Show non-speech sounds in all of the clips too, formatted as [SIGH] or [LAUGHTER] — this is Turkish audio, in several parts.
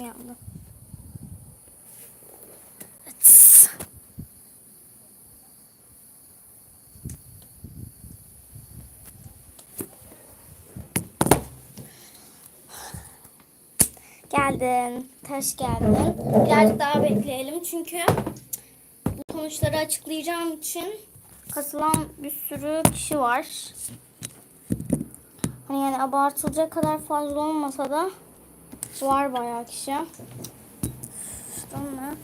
yandı. Evet. Geldin. Taş geldin. Birazcık daha bekleyelim çünkü bu sonuçları açıklayacağım için katılan bir sürü kişi var. Hani yani abartılacak kadar fazla olmasa da var bayağı kişi. Sonra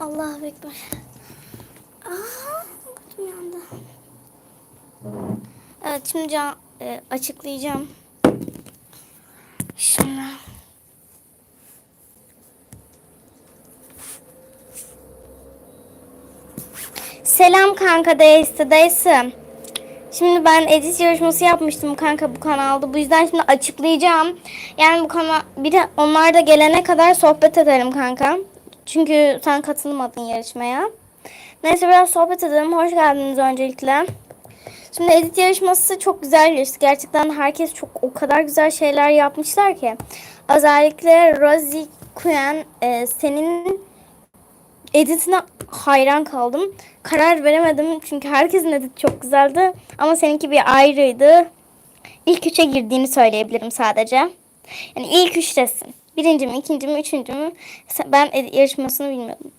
Allah bekler. Başım yandı. Evet şimdi can, e, açıklayacağım. Şimdi Selam kanka dayısı dayısı. Şimdi ben edit yarışması yapmıştım kanka bu kanalda. Bu yüzden şimdi açıklayacağım. Yani bu kanal bir de onlar da gelene kadar sohbet edelim kanka. Çünkü sen katılmadın yarışmaya. Neyse biraz sohbet edelim. Hoş geldiniz öncelikle. Şimdi edit yarışması çok güzel geçti. Gerçekten herkes çok o kadar güzel şeyler yapmışlar ki. Özellikle Rosie Queen e, senin editine hayran kaldım. Karar veremedim çünkü herkesin editi çok güzeldi. Ama seninki bir ayrıydı. İlk üçe girdiğini söyleyebilirim sadece. Yani ilk üçtesin. Birinci mi, ikinci mi, üçüncü mü? Ben edit yarışmasını bilmiyordum.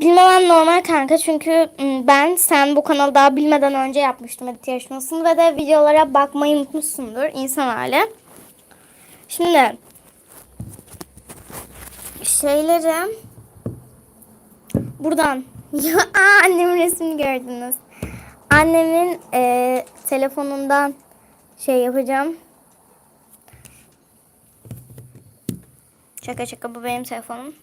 Bilmemem normal kanka çünkü ben sen bu kanalı daha bilmeden önce yapmıştım edit yarışmasını ve de videolara bakmayı unutmuşsundur insan hali. Şimdi şeyleri buradan [LAUGHS] aa, annemin resmini gördünüz. Annemin e, telefonundan şey yapacağım. Şaka şaka bu benim telefonum.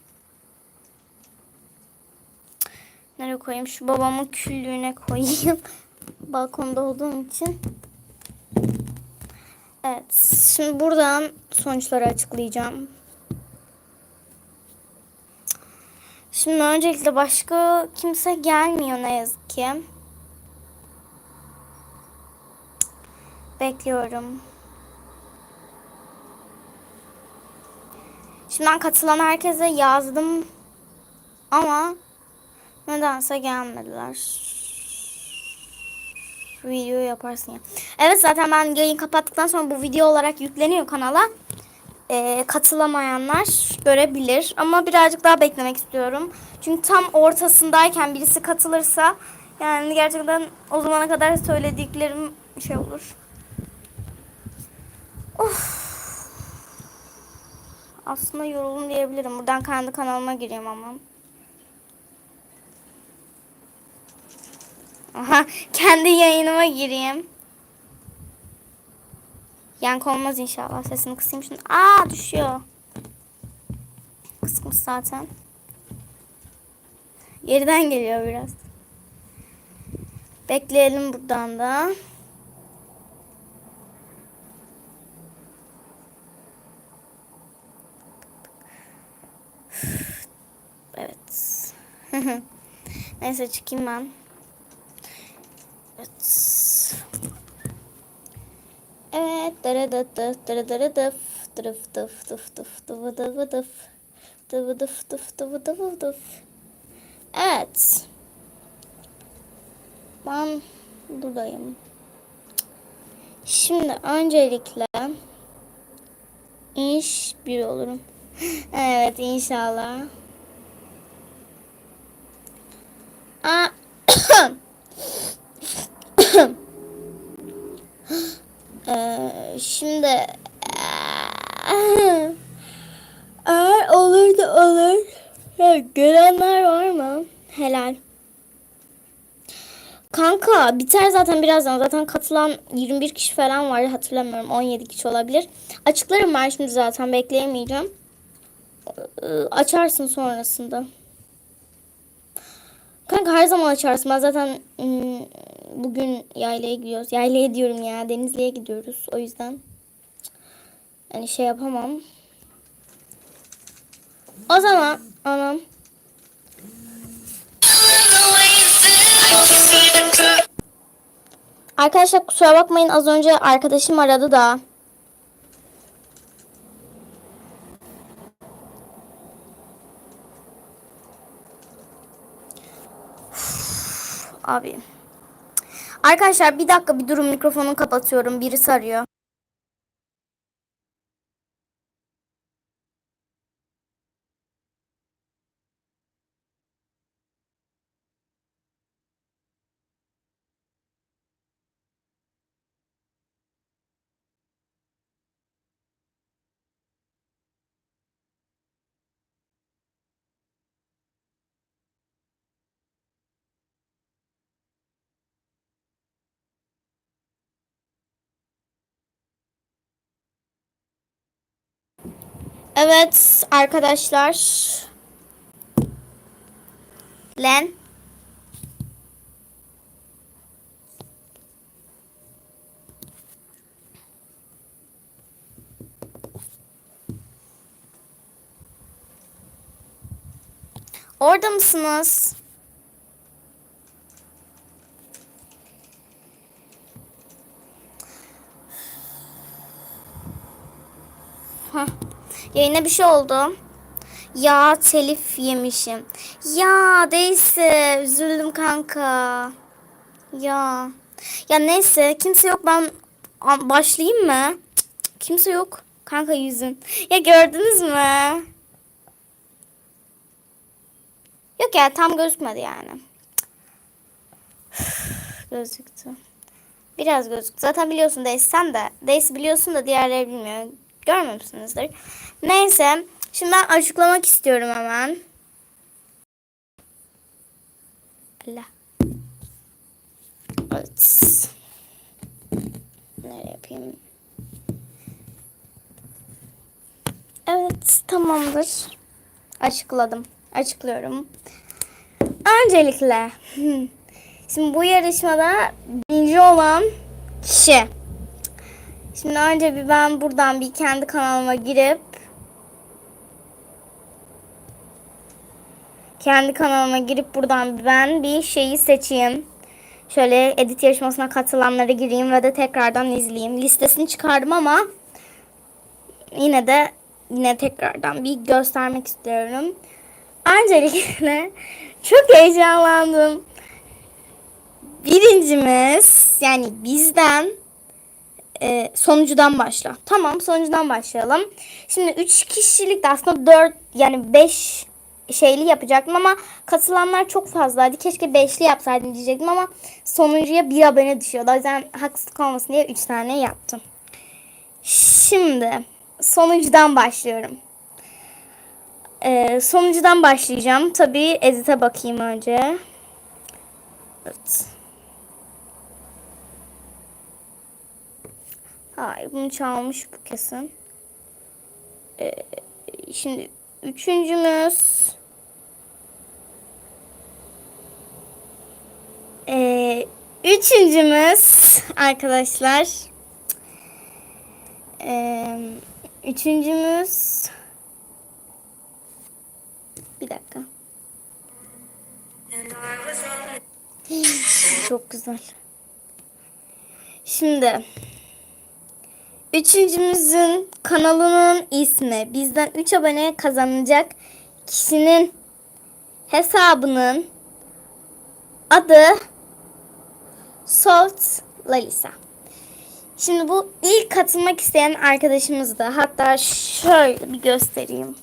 Nereye koyayım? Şu babamın küllüğüne koyayım. [LAUGHS] Balkonda olduğum için. Evet. Şimdi buradan sonuçları açıklayacağım. Şimdi öncelikle başka kimse gelmiyor ne yazık ki. Bekliyorum. Şimdi ben katılan herkese yazdım. Ama nedense gelmediler. Video yaparsın ya. Evet zaten ben yayın kapattıktan sonra bu video olarak yükleniyor kanala. Ee, katılamayanlar görebilir. Ama birazcık daha beklemek istiyorum. Çünkü tam ortasındayken birisi katılırsa yani gerçekten o zamana kadar söylediklerim şey olur. Of. Aslında yoruldum diyebilirim. Buradan kendi kanalıma gireyim ama. Aha, [LAUGHS] kendi yayınıma gireyim. Yankı olmaz inşallah. Sesini kısayım şimdi. Aa düşüyor. Kısmış zaten. Geriden geliyor biraz. Bekleyelim buradan da. Evet. [LAUGHS] Neyse çıkayım ben. Evet. Dıf. Evet. Ben buradayım. Şimdi öncelikle iş bir olurum. [LAUGHS] Evet inşallah. Aa, Ee, şimdi [LAUGHS] eğer olur da olur. Ya, görenler var mı? Helal. Kanka biter zaten birazdan. Zaten katılan 21 kişi falan vardı hatırlamıyorum. 17 kişi olabilir. Açıklarım ben şimdi zaten bekleyemeyeceğim. Açarsın sonrasında. Kanka her zaman açarsın. Ben zaten bugün yaylaya gidiyoruz. Yaylaya diyorum ya Denizli'ye gidiyoruz. O yüzden yani şey yapamam. O zaman anam. Arkadaşlar kusura bakmayın az önce arkadaşım aradı da. Abi. Arkadaşlar bir dakika bir durun mikrofonu kapatıyorum. Birisi arıyor. Evet arkadaşlar. Len. Orada mısınız? Hah. Yayına bir şey oldu. Ya telif yemişim. Ya neyse üzüldüm kanka. Ya. Ya neyse kimse yok ben başlayayım mı? Kimse yok. Kanka yüzün. Ya gördünüz mü? Yok ya tam gözükmedi yani. Gözüktü. Biraz gözüktü. Zaten biliyorsun Daisy sen de. Daisy biliyorsun da diğerleri bilmiyor. Görmemişsinizdir. Neyse. Şimdi ben açıklamak istiyorum hemen. Allah. Evet. Nereye yapayım? Evet tamamdır. Açıkladım. Açıklıyorum. Öncelikle [LAUGHS] şimdi bu yarışmada birinci olan kişi. Şimdi önce bir ben buradan bir kendi kanalıma girip kendi kanalıma girip buradan ben bir şeyi seçeyim. Şöyle edit yarışmasına katılanlara gireyim ve de tekrardan izleyeyim. Listesini çıkardım ama yine de yine tekrardan bir göstermek istiyorum. Öncelikle [LAUGHS] çok heyecanlandım. Birincimiz yani bizden e, sonuncudan başla. Tamam sonuncudan başlayalım. Şimdi 3 kişilik de aslında 4 yani 5 şeyli yapacaktım ama katılanlar çok fazlaydı. Keşke 5'li yapsaydım diyecektim ama sonuncuya bir abone düşüyordu. O yüzden haksızlık olmasın diye 3 tane yaptım. Şimdi sonuncudan başlıyorum. Ee, sonuncudan başlayacağım. Tabii edite bakayım önce. Evet. Hayır bunu çalmış bu kesin. Ee, şimdi üçüncümüz ee, üçüncümüz arkadaşlar ee, üçüncümüz bir dakika. Çok güzel. Şimdi Üçüncümüzün kanalının ismi bizden 3 abone kazanacak kişinin hesabının adı Salt Lalisa. Şimdi bu ilk katılmak isteyen arkadaşımızdı. Hatta şöyle bir göstereyim.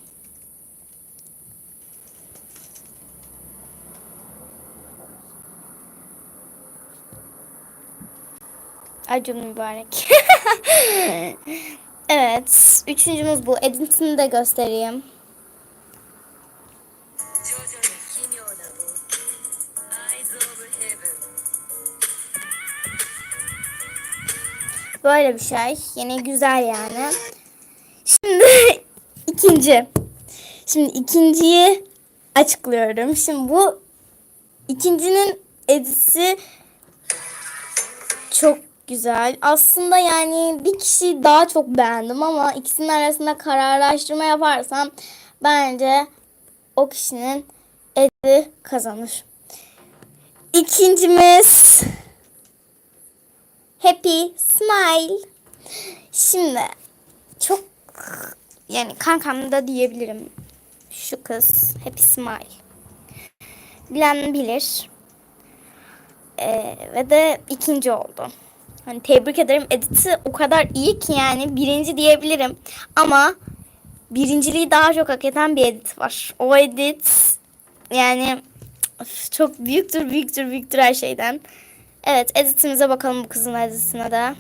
Acun mübarek. [LAUGHS] evet. Üçüncümüz bu. Editini de göstereyim. Böyle bir şey. Yine güzel yani. Şimdi [LAUGHS] ikinci. Şimdi ikinciyi açıklıyorum. Şimdi bu ikincinin edisi çok güzel. Aslında yani bir kişi daha çok beğendim ama ikisinin arasında kararlaştırma yaparsam bence o kişinin edi kazanır. İkincimiz Happy Smile. Şimdi çok yani kankam da diyebilirim. Şu kız Happy Smile. Bilen bilir. Ee, ve de ikinci oldu. Hani tebrik ederim. Edit'i o kadar iyi ki yani birinci diyebilirim. Ama birinciliği daha çok hak eden bir edit var. O edit yani çok büyüktür, büyüktür, büyüktür her şeyden. Evet, editimize bakalım bu kızın editine de.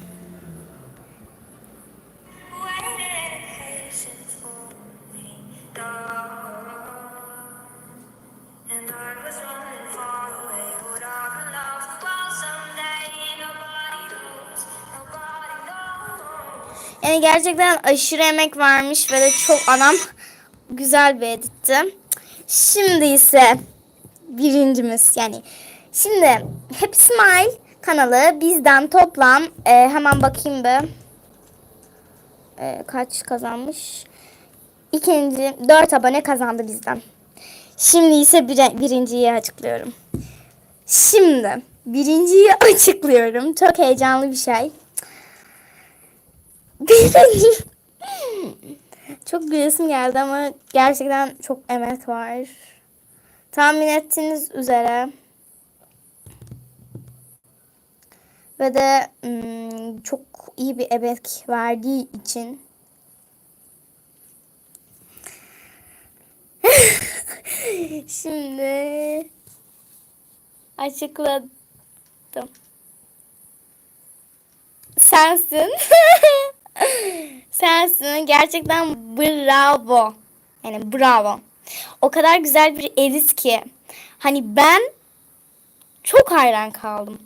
Yani gerçekten aşırı emek vermiş ve de çok anam güzel bir editti. Şimdi ise birincimiz yani şimdi Happy Smile kanalı bizden toplam e, hemen bakayım bir E, kaç kazanmış ikinci dört abone kazandı bizden. Şimdi ise bir, birinciyi açıklıyorum. Şimdi birinciyi açıklıyorum. Çok heyecanlı bir şey. Birinci. çok gülesim geldi ama gerçekten çok emek var. Tahmin ettiğiniz üzere. Ve de çok iyi bir emek verdiği için. [LAUGHS] Şimdi açıkladım. Sensin. [LAUGHS] Sensin. Gerçekten bravo. Yani bravo. O kadar güzel bir edit ki. Hani ben çok hayran kaldım.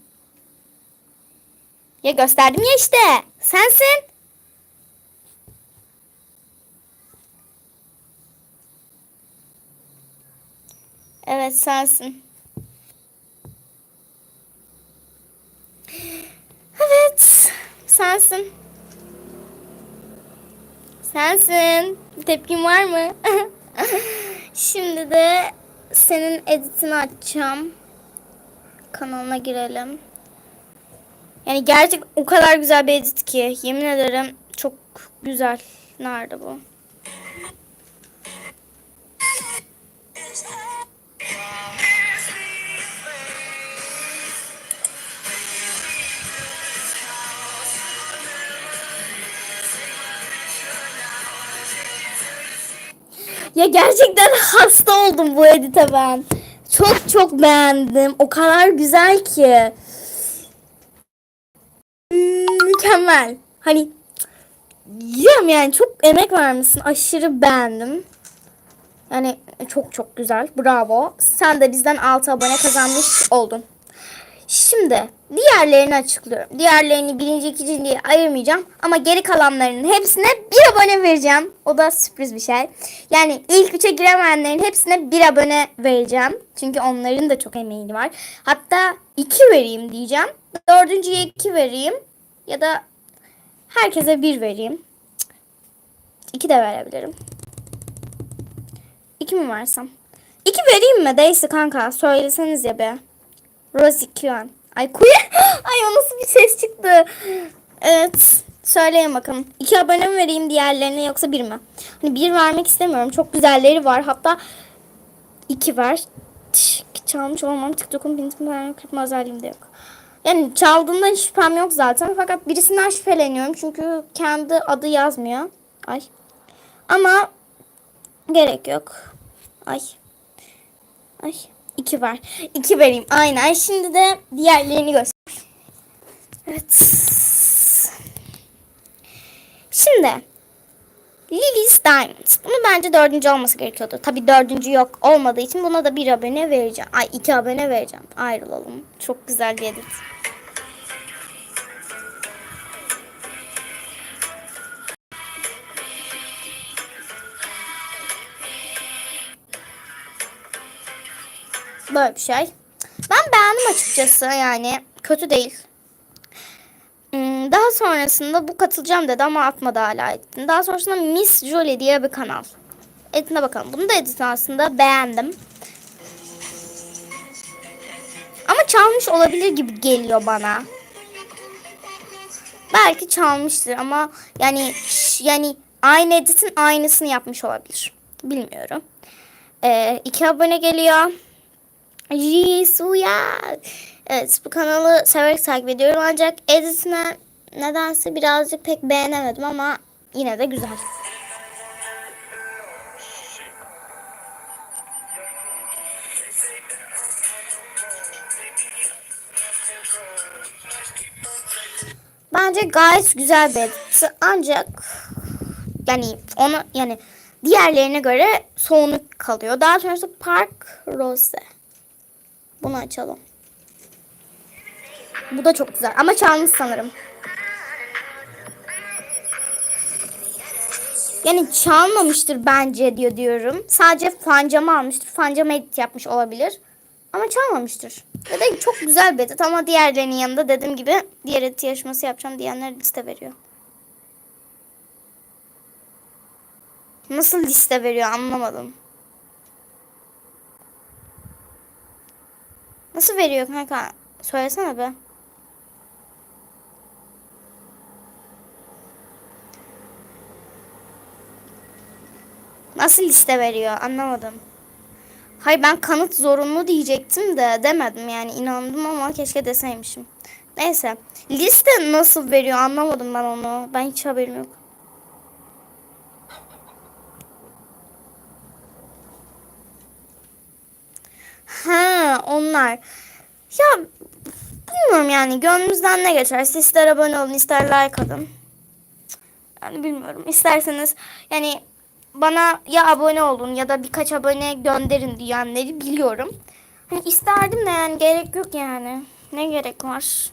Ya gösterdim ya işte. Sensin. Evet sensin. Evet. Sensin. Sensin. Tepkin var mı? [LAUGHS] Şimdi de senin editini açacağım. Kanalına girelim. Yani gerçek o kadar güzel bir edit ki. Yemin ederim çok güzel. Nerede bu? Ya gerçekten hasta oldum bu edite ben. Çok çok beğendim. O kadar güzel ki. Mükemmel. Hani yiyem yani çok emek vermişsin. Aşırı beğendim. Yani çok çok güzel. Bravo. Sen de bizden 6 abone kazanmış oldun. Şimdi diğerlerini açıklıyorum. Diğerlerini birinci ikinci diye ayırmayacağım. Ama geri kalanlarının hepsine bir abone vereceğim. O da sürpriz bir şey. Yani ilk üçe giremeyenlerin hepsine bir abone vereceğim. Çünkü onların da çok emeği var. Hatta iki vereyim diyeceğim. Dördüncüye iki vereyim. Ya da herkese bir vereyim. İki de verebilirim. İki mi versem? İki vereyim mi? Değilse kanka. Söyleseniz ya be. Rosie Kuan. Ay kuyu. Ay o nasıl bir ses çıktı. Evet. Söyleyin bakalım. İki abone mi vereyim diğerlerine yoksa bir mi? Hani bir vermek istemiyorum. Çok güzelleri var. Hatta iki ver. Çalmış olmam. TikTok'un bintim kırpma özelliğim de yok. Yani çaldığından şüphem yok zaten. Fakat birisinden şüpheleniyorum. Çünkü kendi adı yazmıyor. Ay. Ama gerek yok. Ay. Ay. iki var. İki vereyim. Aynen. Şimdi de diğerlerini göster. Evet. Şimdi. Lily's Diamonds. Bunu bence dördüncü olması gerekiyordu. Tabii dördüncü yok olmadığı için buna da bir abone vereceğim. Ay iki abone vereceğim. Ayrılalım. Çok güzel bir edit. Böyle bir şey. Ben beğendim açıkçası yani. Kötü değil. Hmm, Daha sonrasında bu katılacağım dedi ama atmadı hala editini. Daha sonrasında Miss Jolie diye bir kanal. Editine bakalım. Bunu da editini aslında beğendim. Ama çalmış olabilir gibi geliyor bana. Belki çalmıştır ama yani yani aynı editin aynısını yapmış olabilir. Bilmiyorum. Ee, iki abone geliyor. Jisuya. Evet bu kanalı severek takip ediyorum ancak editine nedense birazcık pek beğenemedim ama yine de güzel. Bence gayet güzel bir edit. Ancak yani onu yani diğerlerine göre soğunuk kalıyor. Daha sonrası Park Rose. Bunu açalım. Bu da çok güzel ama çalmış sanırım. Yani çalmamıştır bence diyor diyorum. Sadece fancamı almıştır. Fancama edit yapmış olabilir. Ama çalmamıştır. Ve de çok güzel bir edit ama diğerlerinin yanında dediğim gibi diğer edit yarışması yapacağım diyenler liste veriyor. Nasıl liste veriyor anlamadım. Nasıl veriyor kanka? Söylesene be. Nasıl liste veriyor anlamadım. Hayır ben kanıt zorunlu diyecektim de demedim yani inandım ama keşke deseymişim. Neyse liste nasıl veriyor anlamadım ben onu. Ben hiç haberim yok. Ha onlar. Ya bilmiyorum yani gönlünüzden ne geçerse ister abone olun ister like atın. Yani bilmiyorum. İsterseniz yani bana ya abone olun ya da birkaç abone gönderin diyenleri biliyorum. Hani isterdim de yani gerek yok yani. Ne gerek var?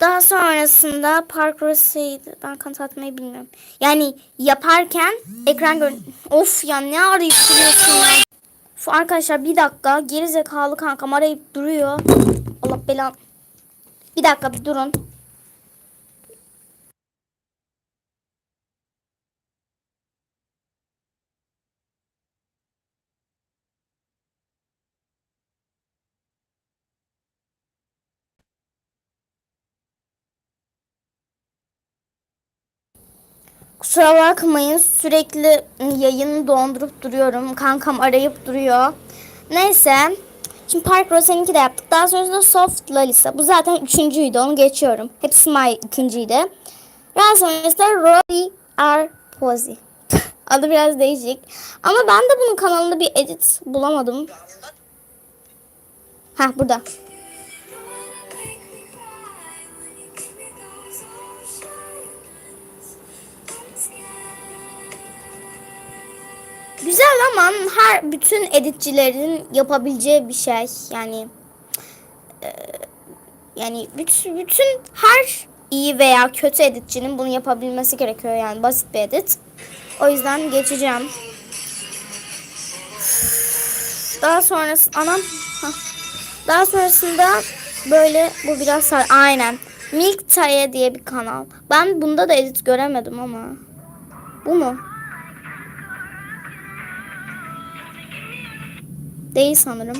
Daha sonrasında parkur şeydi. Ben kanıt atmayı bilmiyorum. Yani yaparken ekran gör... Of ya ne arayıp duruyorsun ya? Arkadaşlar bir dakika geri zekalı kankam arayıp duruyor. Allah belan. Bir dakika bir durun. Kusura bakmayın sürekli yayını dondurup duruyorum. Kankam arayıp duruyor. Neyse. Şimdi Park Row seninki de yaptık. Daha sonrasında Soft Lalisa. Bu zaten üçüncüydü. Onu geçiyorum. Hepsi My ikinciydi. Daha sonrasında Rory R. Posey. [LAUGHS] Adı biraz değişik. Ama ben de bunun kanalında bir edit bulamadım. Ha burada. Güzel ama her bütün editçilerin yapabileceği bir şey. Yani e, yani bütün, bütün her iyi veya kötü editçinin bunu yapabilmesi gerekiyor yani basit bir edit. O yüzden geçeceğim. Daha sonrası anam daha sonrasında böyle bu biraz sar aynen Milk Taye diye bir kanal. Ben bunda da edit göremedim ama. Bu mu? Değil sanırım.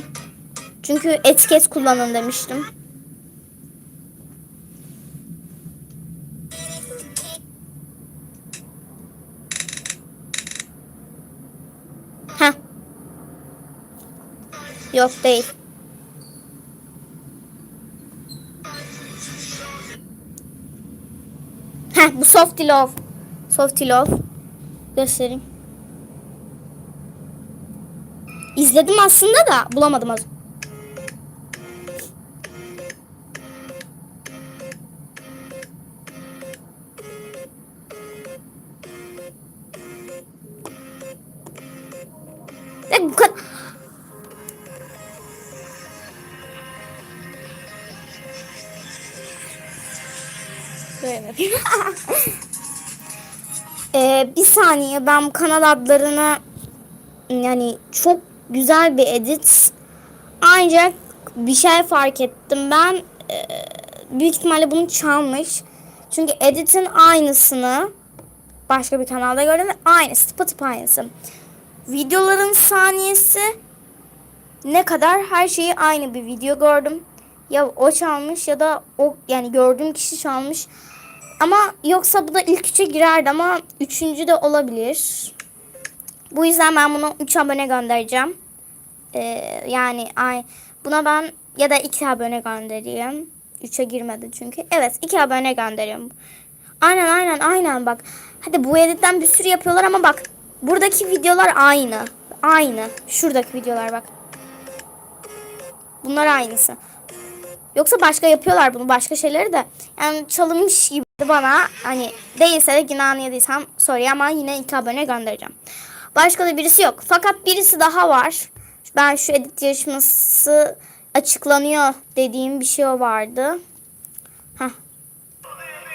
Çünkü etiket kullanın demiştim. Heh. Yok değil. Heh bu Softy Love. Softy Love. Göstereyim. İzledim aslında da bulamadım az. Ve bu kadar... [LAUGHS] Ee, bir saniye ben kanal adlarını yani çok güzel bir edit. Ancak bir şey fark ettim ben. Ee, büyük ihtimalle bunu çalmış. Çünkü editin aynısını başka bir kanalda gördüm ve aynısı tıpatıp aynısı. Videoların saniyesi ne kadar her şeyi aynı bir video gördüm. Ya o çalmış ya da o yani gördüğüm kişi çalmış. Ama yoksa bu da ilk üçe girerdi ama üçüncü de olabilir. Bu yüzden ben bunu 3 abone göndereceğim. Ee, yani ay buna ben ya da iki abone göndereyim. Üçe girmedi çünkü. Evet iki abone gönderiyorum. Aynen aynen aynen bak. Hadi bu editten bir sürü yapıyorlar ama bak. Buradaki videolar aynı. Aynı. Şuradaki videolar bak. Bunlar aynısı. Yoksa başka yapıyorlar bunu başka şeyleri de. Yani çalınmış gibi bana hani değilse de yine anlayadıysam sorry ama yine iki abone göndereceğim. Başka da birisi yok. Fakat birisi daha var. Ben şu edit yarışması açıklanıyor dediğim bir şey vardı. Heh.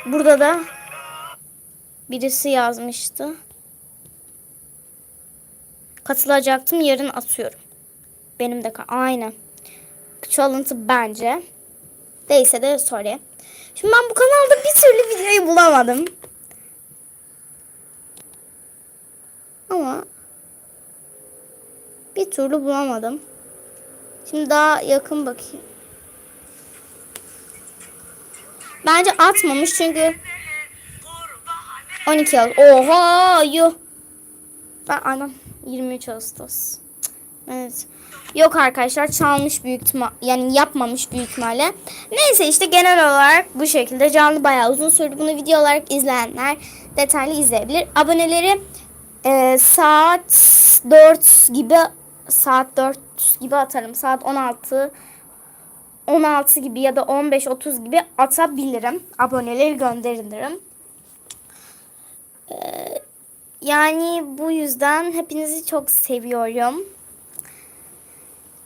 Burada da birisi yazmıştı. Katılacaktım yarın atıyorum. Benim de aynen. Çalıntı bence. Değilse de sorry. Şimdi ben bu kanalda bir türlü videoyu bulamadım. Ama bir türlü bulamadım. Şimdi daha yakın bakayım. Bence atmamış çünkü 12 Ağustos. Oha yuh. Ben anam 23 Ağustos. Evet. Yok arkadaşlar çalmış büyük ihtimal yani yapmamış büyük ihtimalle. Neyse işte genel olarak bu şekilde canlı bayağı uzun sürdü. Bunu video olarak izleyenler detaylı izleyebilir. Aboneleri e, saat 4 gibi saat 4 gibi atarım. Saat 16 16 gibi ya da 15-30 gibi atabilirim. Aboneleri gönderirim. Ee, yani bu yüzden hepinizi çok seviyorum.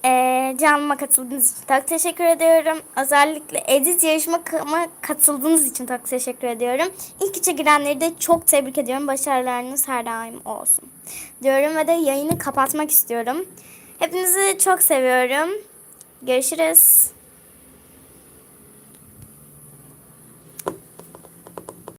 Ee, canlıma katıldığınız için çok teşekkür ediyorum. Özellikle edit yarışmama katıldığınız için çok teşekkür ediyorum. İlk üçe girenleri de çok tebrik ediyorum. Başarılarınız her daim olsun. Diyorum ve de yayını kapatmak istiyorum. Hepinizi çok seviyorum. Görüşürüz.